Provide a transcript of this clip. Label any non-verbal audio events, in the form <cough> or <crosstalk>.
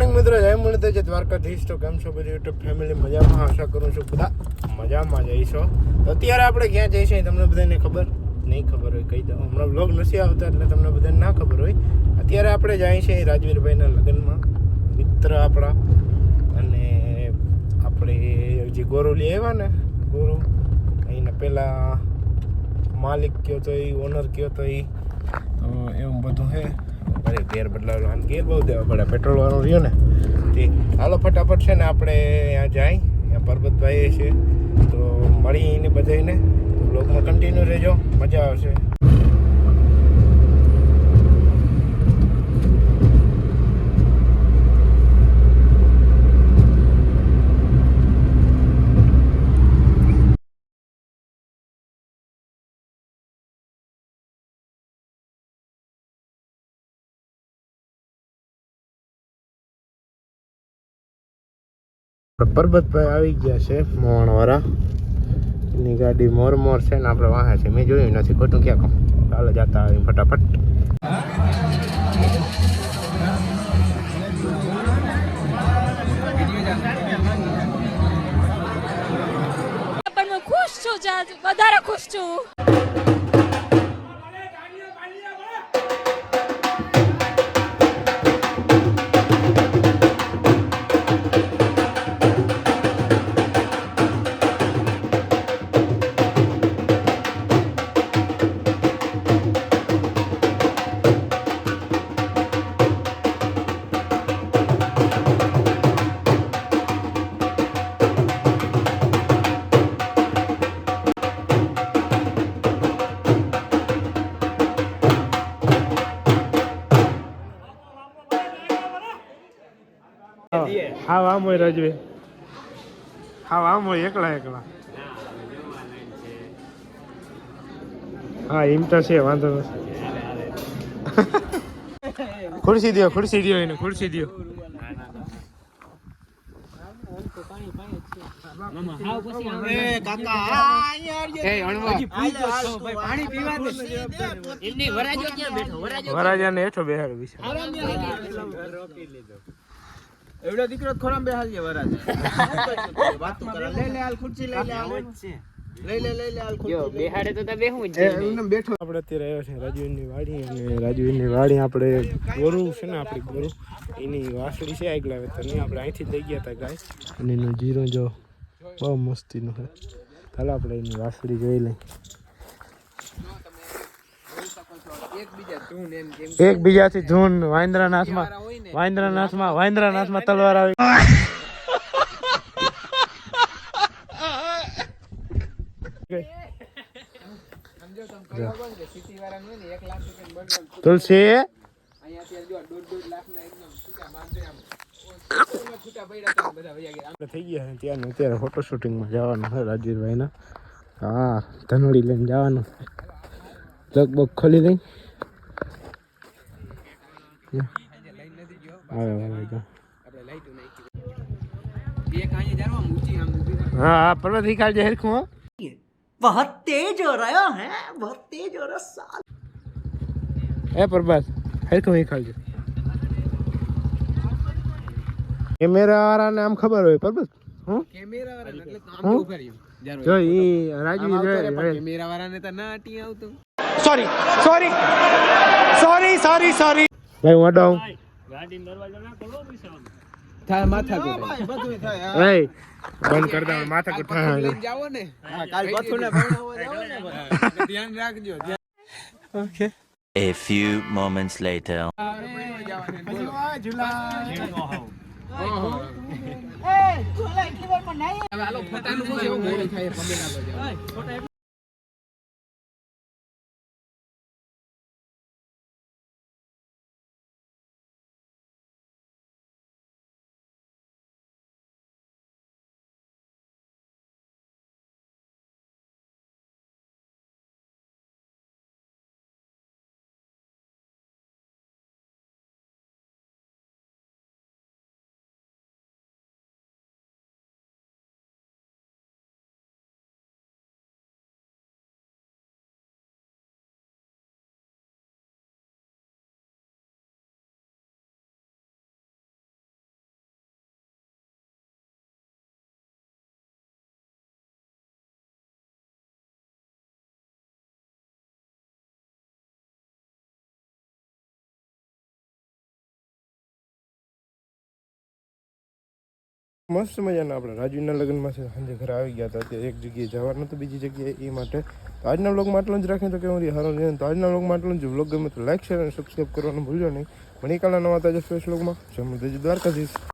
દ્વારકાધીશ. તો કેમ છો બધી યુટ્યુબ ફેમિલી મજામાં? આશા કરું છું બધા મજામાં જઈશો તો અત્યારે આપણે ક્યાં જઈશું તમને બધાને ખબર? નહીં ખબર હોય, કહી દઉં. હમણાં બ્લોગ નથી આવતા એટલે તમને બધાને ના ખબર હોય. અત્યારે આપણે જઈએ છીએ રાજવીરભાઈના લગ્નમાં. મિત્ર આપણા. અને આપણે જે ગોરુ લઈ આવ્યા ને, ગોરુ અહીંના પહેલાં માલિક કયો તો એ ઓનર કયો તો એ. એવું બધું છે. અરે ગેર બદલાવેલો આમ ગેર બહુ દેવા પડે. પેટ્રોલ વાળું રહ્યો ને, તે હાલો ફટાફટ છે ને આપણે ત્યાં જાય. ત્યાં પરબતભાઈ છે. તો મળીને બધાને તો બ્લોગમાં કન્ટિન્યુ રહેજો. મજા આવશે. પરબતભાઈ આવી ગયા છે મોણવાળા એની ગાડી મોર મોર છે ને આપણે વાહે છે. મેં જોયું નથી. ખોટું ક્યાં કહું ચાલો જતા આવી ફટાફટ. ખુશ છું વધારે ખુશ છું. હા આમ હોય રાજવે. હા આમ હોય એકલા એકલા. હા એમ તો છે વાંધો નથી ખુરશી દો ખુરશી દો એને ખુરશી દો વરાજાને હેઠો બેહાડ વિશે. એવડો દીકરો ખોરામ બેહાલ છે વરાજ <laughs> વાતો કરે લે લે હાલ ખુરશી લઈ લે હાલ. લઈ લે લઈ લે હાલ ખુરશી બેહાડે તો બેહું જ એમને બેઠો. આપણે અત્યારે આવ્યો છે રાજવીરની વાડી અને રાજવીરની વાડી આપણે ગોરુ છે ને આપણી ગોરુ. એની વાસળી છે આગલા વેતરની. આપણે અહીંથી લઈ ગયા હતા ગાય. અને એનો જીરો જો બહુ મસ્તીનું છે. ચાલો આપણે એની વાસળી જોઈ લઈ એકબીજાથી ધૂન વાંદરાનાથમાં વાંદરાનાથમાં વાંદરાનાથમાં તલવાર આવી તુલસી? આપણે થઈ ગયા ત્યાં અત્યારે ફોટો શૂટિંગમાં જવાનું છે રાજવીરભાઈના હા ધનોડી લઈને જવાનું. લગભગ ખોલી લઈ આવે આવે જો. હા હા પર્વત શીખાડજે હેરખું હો बहुत तेज हो रहा है बहुत तेज हो रहा साल એ પ્રભાત હેરખું શીખાડજે કેમેરા વાળાને આમ ખબર હોય પ્રભાત હું કેમેરા વાળા એટલે કામ હું? તો કર્યું જારો જો ઈ રાજવી આમ આવતો રે, પણ જોઈ કેમેરા વાળાને તો ના આટી આવતું sorry sorry sorry sorry sorry ભાઈ હું હટાઉં થાય માથા ભાઈ બંધ કરી દે મસ્ત મજાના આપણે. રાજુના લગ્નમાં છે, સાંજે ઘરે આવી ગયા હતા, ત્યાં એક જગ્યાએ જવાનું હતું, બીજી જગ્યાએ એ માટે. તો આજના વ્લોગમાં આટલું જ રાખીએ, તો કેવું રહી સારું નહીં તો આજના વ્લોગમાં આટલું જ. વ્લોગ ગમે તો લાઈક શેર અને સબસ્ક્રાઈબ કરવાનું ભૂલજો નહીં. મણિકાલા નવા તાજા ફેસ વ્લોગમાં જમુ દ્વારકાધીશ.